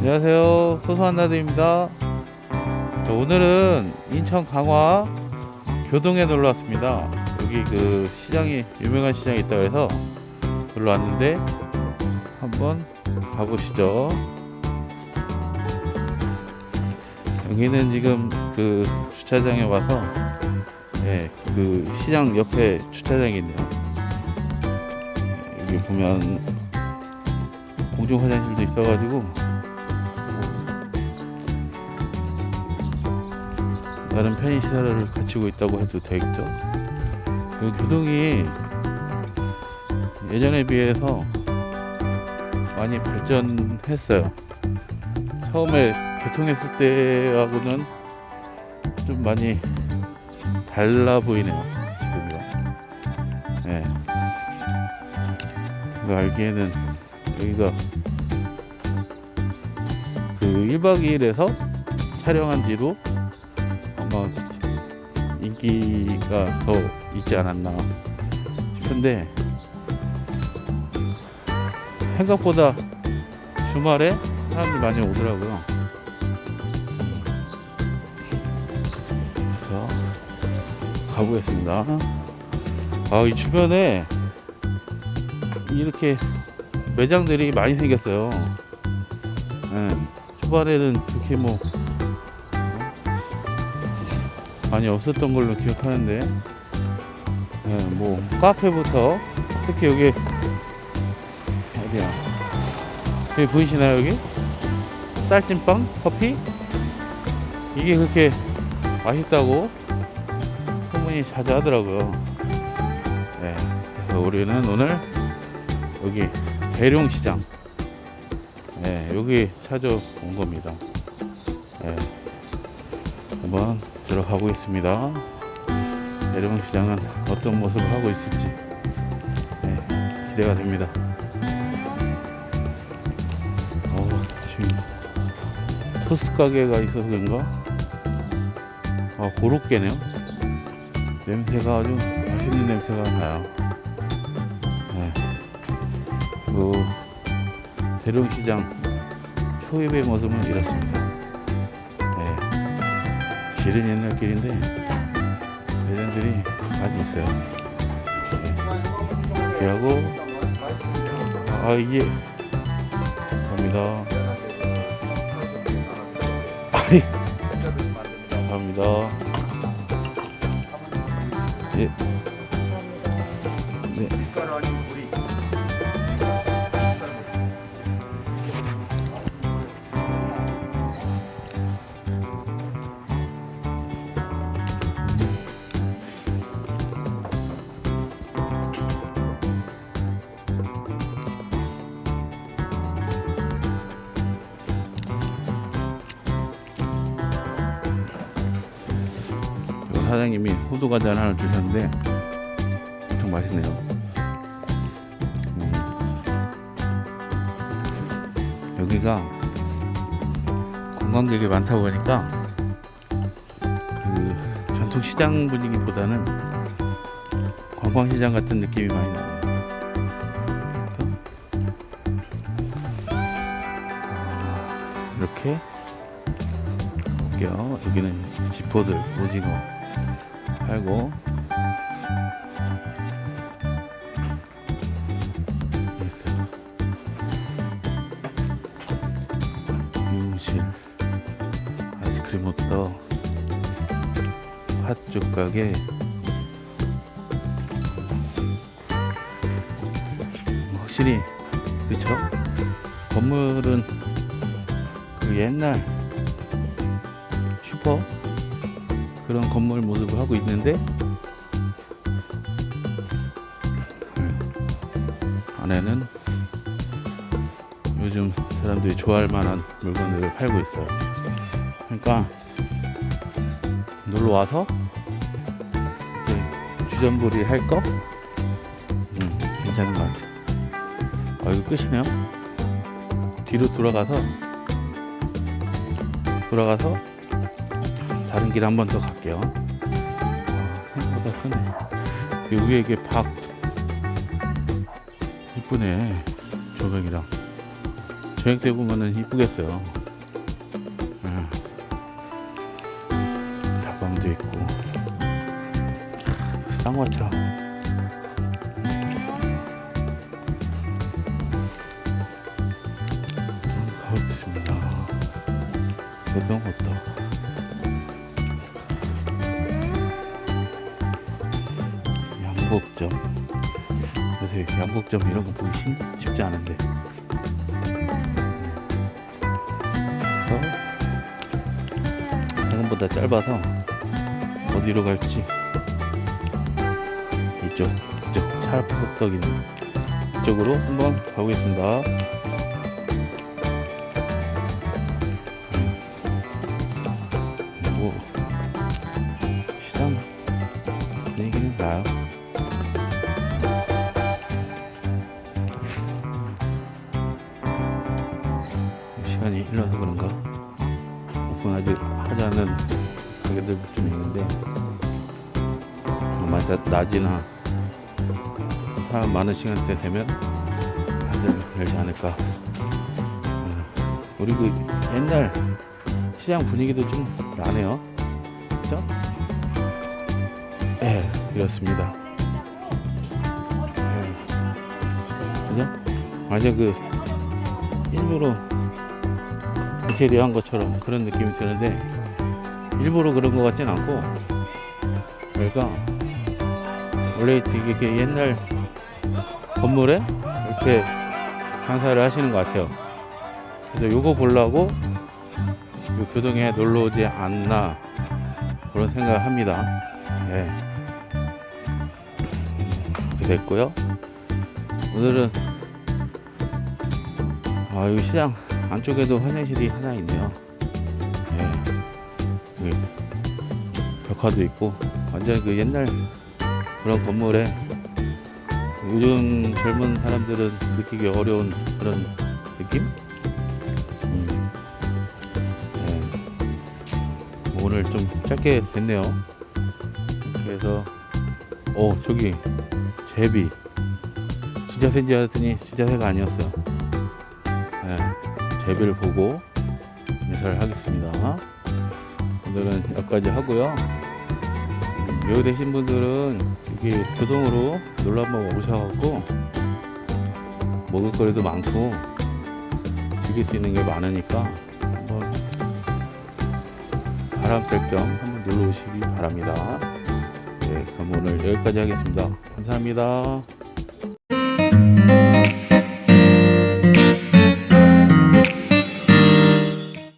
안녕하세요. 소소한 나드입니다. 자, 오늘은 인천 강화 교동에 놀러 왔습니다. 여기 그 시장이 유명한 시장이 있다고 해서 놀러 왔는데 한번 가보시죠. 여기는 지금 그 주차장에 와서 예, 그 시장 옆에 주차장이 있네요. 여기 보면 공중 화장실도 있어가지고 다른 편의 시설을 갖추고 있다고 해도 되겠죠. 그 교동이 예전에 비해서 많이 발전했어요. 처음에 개통했을 때하고는 좀 많이 달라 보이네요. 지금이요. 예. 이거 알기에는 여기가 그 1박 2일에서 촬영한 뒤로 인기가 더 있지 않았나 싶은데 생각보다 주말에 사람들이 많이 오더라고요. 그래서 가보겠습니다. 아, 이 주변에 이렇게 매장들이 많이 생겼어요. 예, 초반에는 그렇게 뭐 많이 없었던 걸로 기억하는데. 예, 뭐 카페부터 특히 여기 어디야? 여기 보이시나요 여기? 쌀찐빵? 커피? 이게 그렇게 맛있다고 소문이 자주 하더라고요. 예, 그래서 우리는 오늘 여기 대룡시장. 예, 여기 찾아온 겁니다. 예, 한번 들어가 보겠습니다. 내려온 시장은 어떤 모습을 하고 있을지 네, 기대가 됩니다. 어, 지금 토스트 가게가 있어서 그런가? 아, 고로케네요. 냄새가 아주 맛있는 냄새가 나요. 네. 그 대룡시장 초입의 모습은 이렇습니다. 네. 길은 옛날 길인데 매장들이 많이 있어요. 네. 하고 아 이게 감사합니다. 아이 감사합니다. 사장님이 호두 과자 하나 주셨는데 엄청 맛있네요. 음. 여기가 관광객이 많다 보니까 그 전통 시장 분위기보다는 관광 시장 같은 느낌이 많이 나요. 아, 이렇게 볼게요. 여기는 지포들 오징어 팔고. 미용실 아이스크림 호떡 팥죽 가게. 확실히 그쵸? 건물은 그 옛날 슈퍼 그런 건물 모습을 하고 있는데 음, 안에는 요즘 사람들이 좋아할 만한 물건들을 팔고 있어요. 그러니까 놀러 와서 주전부리 할 거, 음, 괜찮은 것 같아. 아 이거 끝이네요. 뒤로 돌아가서 돌아가서 다른 길 한 번 더 갈게요. 어, 생각보다 크네. 여기 위에 이게 박 이쁘네 조명이랑 조약대 보면은 이쁘겠어요. 아, 다방도 있고 쌍화처럼. 가보겠습니다. 그런 뭐 것도. 양복점. 요새 양복점 이런 거 보기 쉽, 쉽지 않은데. 어? 생각보다 짧아서 어디로 갈지. 이쪽 이쪽 찰떡 있는 이쪽으로 한번 가보겠습니다. 뭐 시장 분위기는 나요 낮- 낮이나 사람 많은 시간대 되면 다들 열지 않을까 어, 우리 그 옛날 시장 분위기도 좀 나네요 그죠? 예 그렇습니다 예. 그죠? 완전 그 일부러 인테리어 한 것처럼 그런 느낌이 드는데 일부러 그런 것 같진 않고 저희가 원래 되게 옛날 건물에 이렇게 장사를 하시는 것 같아요 그래서 요거 보려고 요 교동에 놀러 오지 않나 그런 생각을 합니다 예. 이렇게 됐고요 오늘은 아, 여기 시장 안쪽에도 화장실이 하나 있네요. 예. 여기 벽화도 있고 완전 그 옛날 그런 건물에 요즘 젊은 사람들은 느끼기 어려운 그런 느낌? 음. 예. 뭐 오늘 좀 짧게 됐네요. 그래서 어 저기 제비 진짜 새인지 알았더니 진짜 새가 아니었어요. 네, 제비를 보고 인사를 하겠습니다. 오늘은 여기까지 하고요. 음, 여기 되신 분들은 여기 교동으로 놀러 한번 오셔갖고 먹을거리도 많고 즐길 수 있는 게 많으니까 한번 바람 쐴겸 한번 놀러 오시기 바랍니다. 네, 그럼 오늘 여기까지 하겠습니다. 감사합니다.